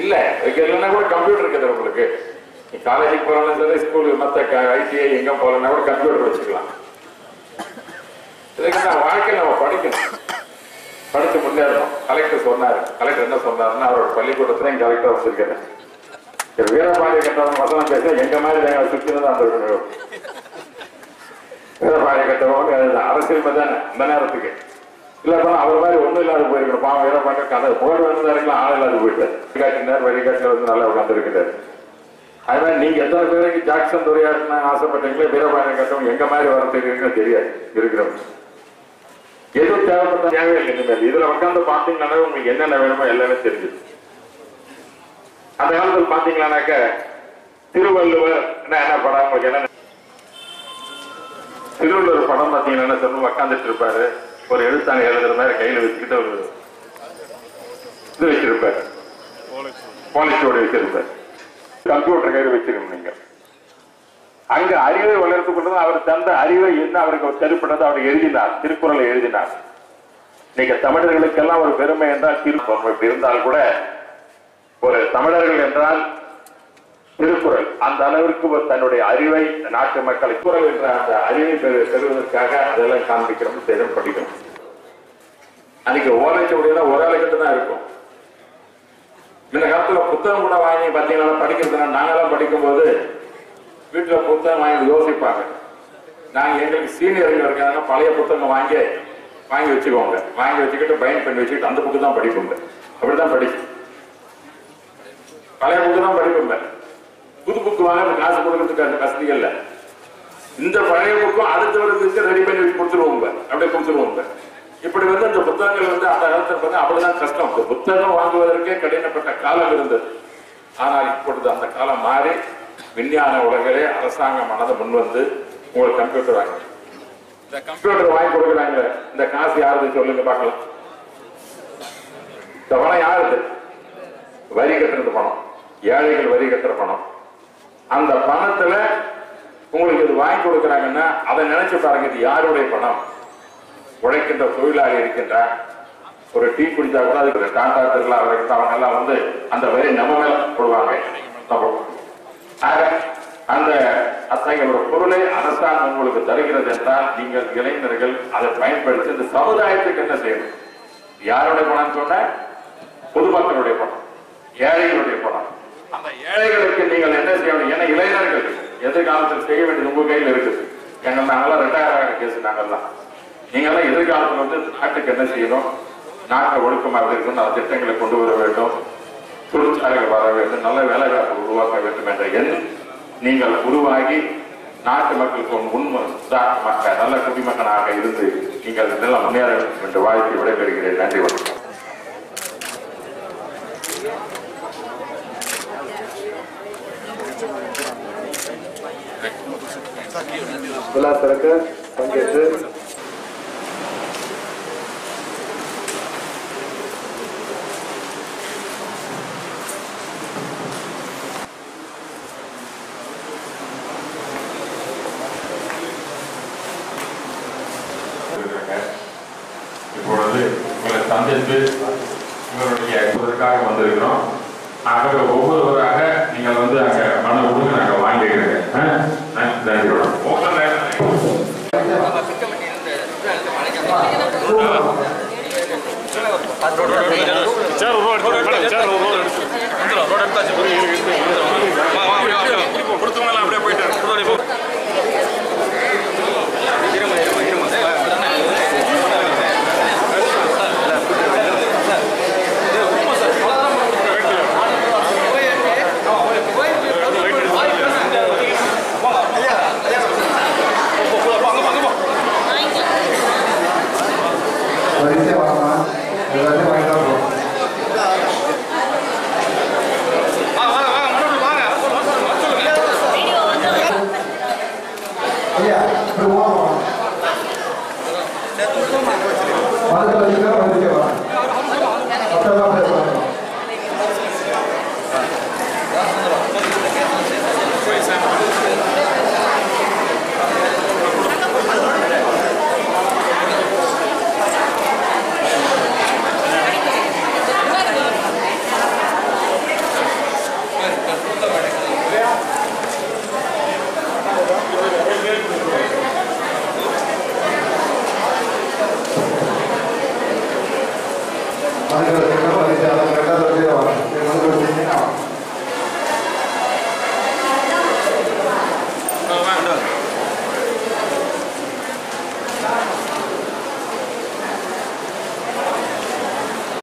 இல்ல இதுக்கு இல்லைன்னா கூட கம்ப்யூட்டர் இருக்குது உங்களுக்கு. நீ காலேஜுக்கு போறாலும் சரி ஸ்கூலுக்கு மற்ற ஐடிஐ எங்க போறதுனா கூட கம்ப்யூட்டர் வச்சுக்கலாம். இதுக்கு நான் வாழ்க்கையில் நம்ம படிக்கணும். படிச்சு முன்னேறணும். கலெக்டர் சொன்னார். கலெக்டர் என்ன சொன்னாருன்னா அவரோட பள்ளிக்கூடத்துல எங்க கலெக்டர் வச்சிருக்கேன் வீரபாண்டிய கட்டவன் வசனம் பேச எங்க மாதிரி நாங்கள் அந்த தான் இருக்கணும் வீரபாண்டிய அரசியல் தானே இந்த நேரத்துக்கு. இல்ல போனா அவர் மாதிரி ஒண்ணும் இல்லாத போயிருக்கணும். பாவம் வீரபாண்டிய கதை. புகழ் வந்து ஆள் இல்லாத போயிட்டார். வழிகாட்டினார் வழிகாட்டில் வந்து நல்லா உட்கார்ந்து இருக்கிறார் அது மாதிரி நீங்க எத்தனை பேருக்கு ஜாக்சன் துறையாருன்னு ஆசைப்பட்டீங்களோ வீரபாண்டிய கட்டவன் எங்க மாதிரி வரத்துக்கு இருக்குன்னு தெரியாது இருக்கிறோம் எதுவும் தேவைப்பட்ட தேவையில்லை இனிமேல். இதுல உட்காந்து பாத்தீங்கன்னா உங்களுக்கு என்னென்ன வேணுமோ எல்லாமே தெரிஞ்சுது அந்த காலத்துல பாத்தீங்கன்னாக்க திருவள்ளுவர் என்ன என்ன படம் உங்களுக்கு என்ன திருவள்ளுவர் படம் பார்த்தீங்கன்னா என்ன சொல்லணும் உட்காந்துட்டு இருப்பாரு ஒரு எழுத்தாங்க எழுதுற மாதிரி கையில வச்சுக்கிட்டு ஒரு இது வச்சிருப்பாரு. போலீஸோடு வச்சிருப்பாரு. கம்ப்யூட்டர் கையில் வச்சிருக்கணும் நீங்க. அங்க அறிவை வளர்த்து கொண்டது அவர் தந்த அறிவை என்ன அவருக்கு தெருப்பட்டது அவர் எழுதினார். திருக்குறளை எழுதினார். நீங்க தமிழர்களுக்கெல்லாம் ஒரு பெருமை என்றால் திருப்பம் இப்படி இருந்தால் கூட ஒரு தமிழர்கள் என்றால் திருக்குறள் அந்த அளவிற்கு ஒரு தன்னுடைய அறிவை நாட்டு மக்களை குரல் என்ற அந்த அறிவை பெறுவதற்காக அதெல்லாம் காண்பிக்கிறோம் தெரியும் படிக்கணும் அன்னைக்கு ஓலைச்சுவடினா ஒரு ஆளுக்கிட்ட தான் இருக்கும். இந்த காலத்துல புத்தகம் கூட வாங்கி பார்த்தீங்கன்னா படிக்கிறதுனா நாங்கெல்லாம் படிக்கும்போது வீட்டுல புத்தகம் வாங்கி யோசிப்பாங்க. நாங்க எங்களுக்கு சீனியர்கள் இருக்காங்க பழைய புத்தகம் வாங்கி வாங்கி வச்சுக்கோங்க. வாங்கி வச்சுக்கிட்டு பயன் பண்ணி வச்சுக்கிட்டு அந்த புக்கு தான் படிப்போங்க. அப்படிதான் படிச்சு பழைய புக்கு தான் படிப்போங்க. புக்கு வாங்க காசு கொடுக்கறதுக்கு அந்த வசதி இல்ல. இந்த பழைய புக்கும் அடுத்த வருடத்துக்கு ரெடி பண்ணி கொடுத்துருவோங்க அப்படியே கொடுத்துருவோங்க இப்படி வந்து அந்த புத்தகங்கள் வந்து அந்த காலத்துல வந்து அப்படிதான் கஷ்டம். இந்த புத்தகம் வாங்குவதற்கே கடினப்பட்ட காலம் இருந்தது. ஆனால் இப்பொழுது அந்த காலம் மாறி விஞ்ஞான உலகிலே அரசாங்கம் மனதை முன் வந்து உங்களுக்கு கம்ப்யூட்டர் வாங்கி இந்த கம்ப்யூட்டர் வாங்கி கொடுக்குறாங்க. இந்த காசு யாருது சொல்லுங்க பார்க்கலாம். இந்த பணம் யாருது? வரி கட்டுறது பணம். ஏழைகள் வரி கட்டுற பணம். அந்த பணத்துல உங்களுக்கு இது வாங்கி கொடுக்குறாங்கன்னா அதை நினைச்சு பாருங்க இது யாருடைய பணம்? உழைக்கின்ற தொழிலாளி இருக்கின்ற ஒரு டீ குடிச்சா கூட அதுக்கு டாடா திருவிழா வரைக்கும் அவங்க எல்லாம் வந்து அந்த வரி நம்ம மேல போடுவாங்க. ஆக அந்த அத்தகைய ஒரு பொருளை அரசாங்கம் உங்களுக்கு தருகிறது என்றால் நீங்கள் இளைஞர்கள் அதை பயன்படுத்தி இந்த சமுதாயத்துக்கு என்ன செய்யணும்? யாருடைய பணம் சொன்ன? பொதுமக்களுடைய பணம் ஏழைகளுடைய பணம். அந்த ஏழைகளுக்கு நீங்கள் என்ன செய்யணும்? ஏன்னா இளைஞர்கள் எதிர்காலத்தில் செய்ய வேண்டியது உங்க கையில் இருக்குது எங்க நாங்கெல்லாம் ரெண்டாயிரம் ஆகிற கேஸ் நாங்கள்லாம் நீங்களாம் எதிர்காலத்தில் வந்து நாட்டுக்கு என்ன செய்யணும்? நாட்டை ஒழுக்கமாக இருக்கணும். அந்த திட்டங்களை கொண்டு வர வேண்டும். தொழிற்சாலைகள் வர வேண்டும். நல்ல வேலைவாய்ப்பு உருவாக்க வேண்டும் என்ற எண் நீங்கள் உருவாகி நாட்டு மக்களுக்கு ஒரு முன் உதாரணமாக நல்ல குடிமகனாக இருந்து நீங்கள் இதெல்லாம் முன்னேற வேண்டும் என்று வாழ்த்து விடைபெறுகிறேன். நன்றி வணக்கம். விழா திறக்க பங்கேற்று இப்பொழுது உங்களை சந்தித்து உங்களுடைய இதற்காக வந்திருக்கிறோம். ஆகவே ஒவ்வொருவராக நீங்கள் வந்து அங்க மன கொடுங்க நாங்க வாங்கிக்கிறேங்க நன்றி வணக்கம். உங்க நேரம் சார் ஒரு ரோடு மேடம் சார் ஒரு ரோடு எடுத்து வந்துடும் ரோடு எடுத்தாச்சு வா வா அப்படியே வா கொடுத்தவங்க அப்படியே போயிட்டு இருமா இருமா இருமா வரிசை வாங்கலாம் எல்லாத்தையும் வாங்கிட்டா போதும் வாங்க வாங்க வாங்க முன்னாடி வாங்க ஐயா இப்படி ஓரம் வாங்க மரத்தில் வச்சுக்கலாம் Vale,